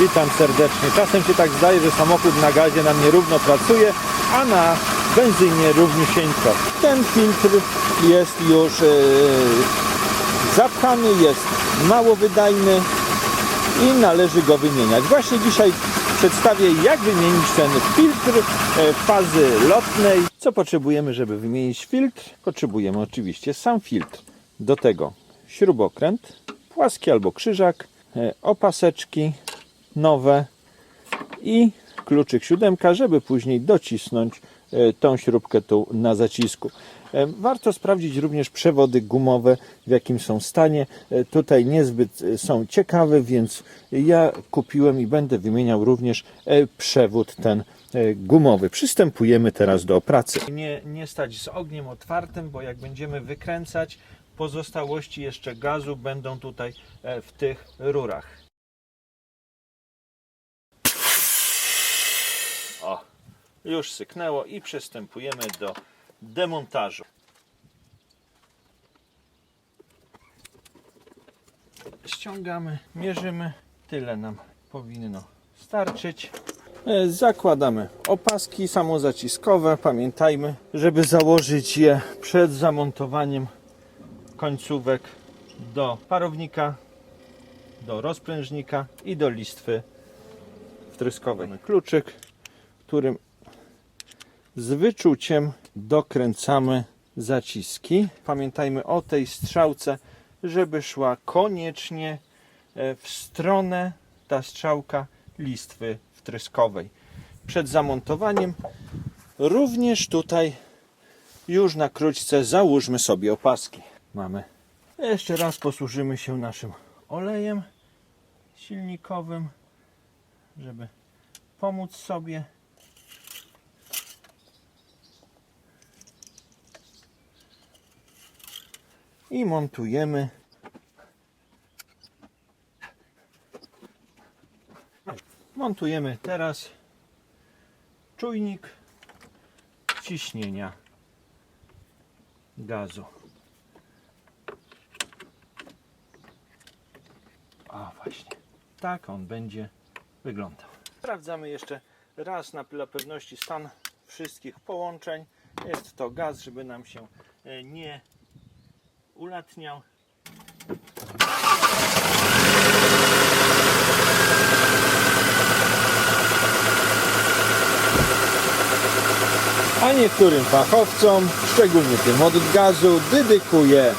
Witam serdecznie. Czasem się tak zdaje, że samochód na gazie nam nierówno pracuje, a na benzynie równiusieńko. Ten filtr jest już e, zapchany, jest mało wydajny i należy go wymieniać. Właśnie dzisiaj przedstawię jak wymienić ten filtr e, fazy lotnej. Co potrzebujemy, żeby wymienić filtr? Potrzebujemy oczywiście sam filtr. Do tego śrubokręt, płaski albo krzyżak, e, opaseczki nowe i kluczyk siódemka, żeby później docisnąć e, tą śrubkę tu na zacisku. E, Warto sprawdzić również przewody gumowe, w jakim są stanie. E, Tutaj niezbyt są ciekawe, więc ja kupiłem i będę wymieniał również przewód ten gumowy. Przystępujemy teraz do pracy. Nie, nie stać z ogniem otwartym, bo jak będziemy wykręcać, pozostałości jeszcze gazu będą tutaj w tych rurach. Już syknęło i przystępujemy do demontażu. Ściągamy, mierzymy, tyle nam powinno starczyć. E, Zakładamy opaski samozaciskowe. Pamiętajmy, żeby założyć je przed zamontowaniem końcówek do parownika, do rozprężnika i do listwy wtryskowej. Kluczyk, którym z wyczuciem dokręcamy zaciski. Pamiętajmy o tej strzałce, żeby szła koniecznie e, w stronę ta strzałka listwy wtryskowej. Przed zamontowaniem również tutaj już na krótce załóżmy sobie opaski. Mamy. Jeszcze raz posłużymy się naszym olejem silnikowym, żeby pomóc sobie. I montujemy montujemy teraz czujnik ciśnienia gazu. A właśnie, tak on będzie wyglądał. Sprawdzamy jeszcze raz na dla pewności stan wszystkich połączeń. Jest to gaz, żeby nam się e, nie ulatniał. A niektórym fachowcom, szczególnie tym od gazu, dedykuję